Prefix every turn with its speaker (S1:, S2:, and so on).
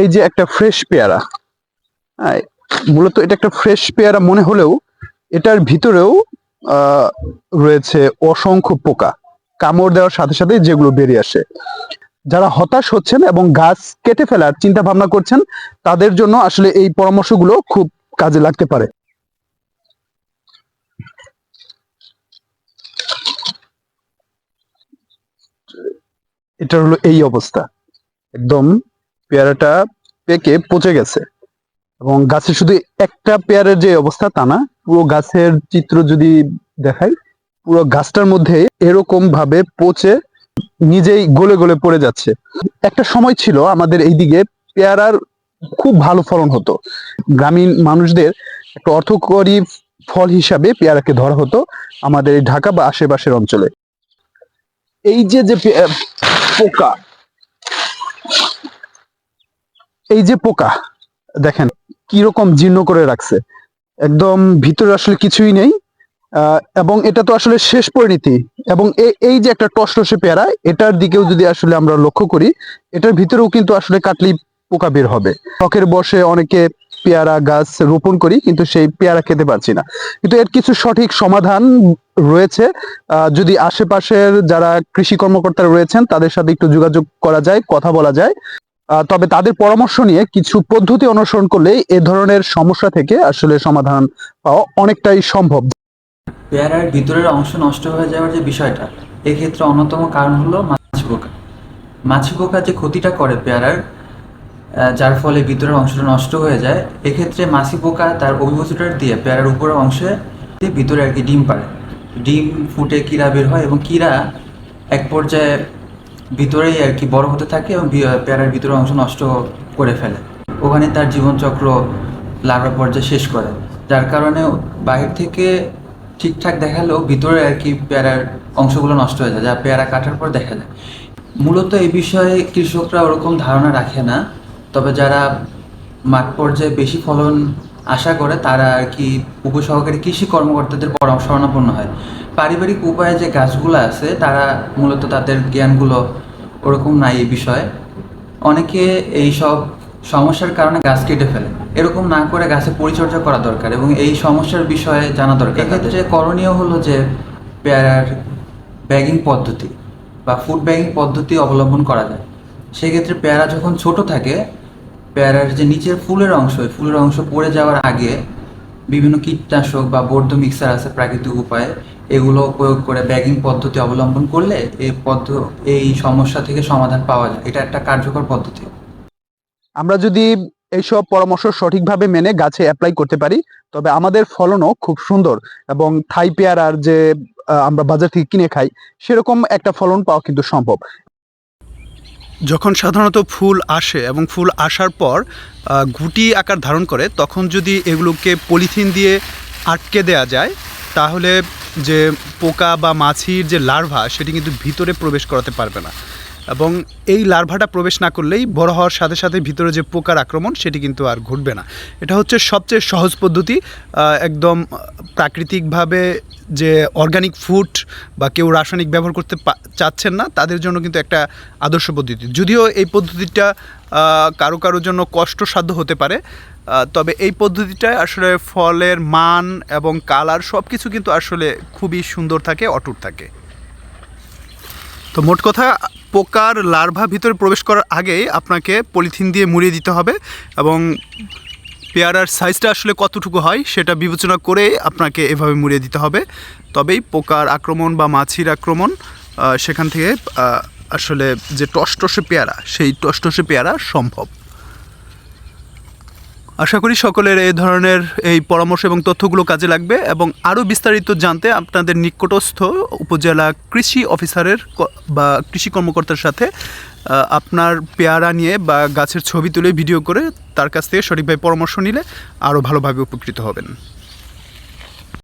S1: এই যে একটা ফ্রেশ পেয়ারা মূলত এটা একটা ফ্রেশ পেয়ারা মনে হলেও এটার ভিতরেও রয়েছে অসংখ্য পোকা, কামড় দেওয়ার সাথে সাথে যেগুলো বেরিয়ে আসে। যারা হতাশ হচ্ছেন এবং গাছ কেটে ফেলার চিন্তা ভাবনা করছেন, তাদের জন্য আসলে এই পরামর্শগুলো খুব কাজে লাগতে পারে। এটা হলো এই অবস্থা। একদম পেয়ারাটা পেকে পচে গেছে। এবং গাছে শুধু একটা পেয়ারের যে অবস্থা তা না, পুরো গাছের চিত্র যদি দেখাই, পুরো গাছটার মধ্যে এরকম ভাবে পচে নিজেই গলে গলে পড়ে যাচ্ছে। একটা সময় ছিল আমাদের এইদিকে পেয়ারার খুব ভালো ফলন হতো। গ্রামীণ মানুষদের একটা অর্থকরী ফল হিসাবে পেয়ারাকে ধরা হতো আমাদের ঢাকা বা আশেপাশের অঞ্চলে। এই যে যে পোকা এই যে পোকা, দেখেন কীরকম জীর্ণ করে রাখছে। একদম ভিতরে আসলে কিছুই নেই এবং এটা তো আসলে শেষ পরিণতি। এবং এই যে একটা টসটসে পেয়ারা, এটার দিকেও যদি আসলে আমরা লক্ষ্য করি, এটার ভিতরেও কিন্তু আসলে কাটলি পোকা বের হবে। শখের বসে অনেকে পেয়ারা গাছ রোপণ করি, কিন্তু সেই পেয়ারা খেতে পারছি না। কিন্তু এর কিছু সঠিক সমাধান রয়েছে। যদি আশেপাশের যারা কৃষি কর্মকর্তারা রয়েছেন, তাদের সাথে একটু যোগাযোগ করা যায়, কথা বলা যায়। তবে তাদের পরামর্শ নিয়ে কিছু পদ্ধতি অনুসরণ করলে এ ধরনের সমস্যা থেকে আসলে সমাধান পাওয়া অনেকটাই সম্ভব।
S2: পেয়ারার ভিতরের অংশ নষ্ট হয়ে যাওয়ার যে বিষয়টা, এক্ষেত্রে অন্যতম কারণ হলো মাছি পোকা। মাছি পোকা যে ক্ষতিটা করে পেয়ারার যার ফলে ভিতরের অংশটা নষ্ট হয়ে যায়, এক্ষেত্রে মাছি পোকা তার অভিভূতিটার দিয়ে পেয়ারার উপরের অংশে ভিতরে আর কি ডিম পারে ডিম ফুটে কিরা বের হয় এবং কিরা এক পর্যায়ে ভিতরেই আর কি বড় হতে থাকে এবং পেয়ারার ভিতরের অংশ নষ্ট করে ফেলে। ওখানে তার জীবনচক্র লার্ভা পর্যায়ে শেষ করে। যার কারণে বাহির থেকে ঠিকঠাক দেখালেও ভিতরে আর কি পেয়ারার অংশগুলো নষ্ট হয়ে যায়, যা পেয়ারা কাটার পর দেখা যায়। মূলত এই বিষয়ে কৃষকরা ওরকম ধারণা রাখে না, তবে যারা মাঠ পর্যায়ে বেশি ফলন আশা করে তারা আর কি উপসহকারী কৃষি কর্মকর্তাদের পরামর্শ শরণাপন্ন হয়। পারিবারিক উপায়ে যে গাছগুলো আছে, তারা মূলত তাদের জ্ঞানগুলো ওরকম নাই এই বিষয়ে। অনেকে এই সব সমস্যার কারণে গাছ কেটে ফেলে। এরকম না করে গাছের পরিচর্যা করা দরকার এবং এই সমস্যার বিষয়ে জানা দরকার এক্ষেত্রে করণীয় হলো যে পেয়ারার ব্যাগিং পদ্ধতি বা ফুড ব্যাগিং পদ্ধতি অবলম্বন করা যায়। সেক্ষেত্রে পেয়ারা যখন ছোট থাকে, পেয়ারার যে নিচের ফুলের অংশ ফুলের অংশ পড়ে যাওয়ার আগে বিভিন্ন কীটনাশক বা বর্ধ মিক্সার আছে প্রাকৃতিক উপায়ে এগুলো প্রয়োগ করে ব্যাগিং পদ্ধতি অবলম্বন করলে এই পদ্ধ এই সমস্যা থেকে সমাধান পাওয়া যায়। এটা একটা কার্যকর পদ্ধতি।
S1: আমরা যদি এইসব পরামর্শ সঠিকভাবে মেনে গাছে অ্যাপ্লাই করতে পারি তবে আমাদের ফলনও খুব সুন্দর এবং থাই পেয়ারার যে আমরা বাজার থেকে কিনে খাই সেরকম একটা ফলন পাওয়া কিন্তু সম্ভব। যখন সাধারণত ফুল আসে এবং ফুল আসার পর গুটি আকার ধারণ করে তখন যদি এগুলোকে পলিথিন দিয়ে আটকে দেয়া যায় তাহলে যে পোকা বা মাছির যে লার্ভা সেটি কিন্তু ভিতরে প্রবেশ করাতে পারবে না। এবং এই লার্ভাটা প্রবেশ না করলেই বড় হওয়ার সাথে সাথে ভিতরে যে পোকার আক্রমণ, সেটি কিন্তু আর ঘটবে না। এটা হচ্ছে সবচেয়ে সহজ পদ্ধতি। একদম প্রাকৃতিকভাবে যে অর্গানিক ফুড বা কেউ রাসায়নিক ব্যবহার করতে চাচ্ছেন না, তাদের জন্য কিন্তু একটা আদর্শ পদ্ধতি। যদিও এই পদ্ধতিটা কারও কারোর জন্য কষ্টসাধ্য হতে পারে তবে এই পদ্ধতিটায় আসলে ফলের মান এবং কালার সব কিছু কিন্তু আসলে খুবই সুন্দর থাকে, অটুট থাকে। তো মোট কথা পোকার লার্ভা ভিতরে প্রবেশ করার আগেই আপনাকে পলিথিন দিয়ে মুড়িয়ে দিতে হবে এবং পেয়ারার সাইজটা আসলে কতটুকু হয় সেটা বিবেচনা করে আপনাকে এভাবে মুড়িয়ে দিতে হবে। তবেই পোকার আক্রমণ বা মাছির আক্রমণ সেখান থেকে আসলে যে টস টসে পেয়ারা, সেই টস টসে পেয়ারা সম্ভব। আশা করি সকলের এই ধরনের এই পরামর্শ এবং তথ্যগুলো কাজে লাগবে এবং আরও বিস্তারিত জানতে আপনাদের নিকটস্থ উপজেলা কৃষি অফিসারের বা কৃষি কর্মকর্তার সাথে আপনার পেয়ারা নিয়ে বা গাছের ছবি তুলে ভিডিও করে তার কাছ থেকে সঠিকভাবে পরামর্শ নিলে আরও ভালোভাবে উপকৃত হবেন।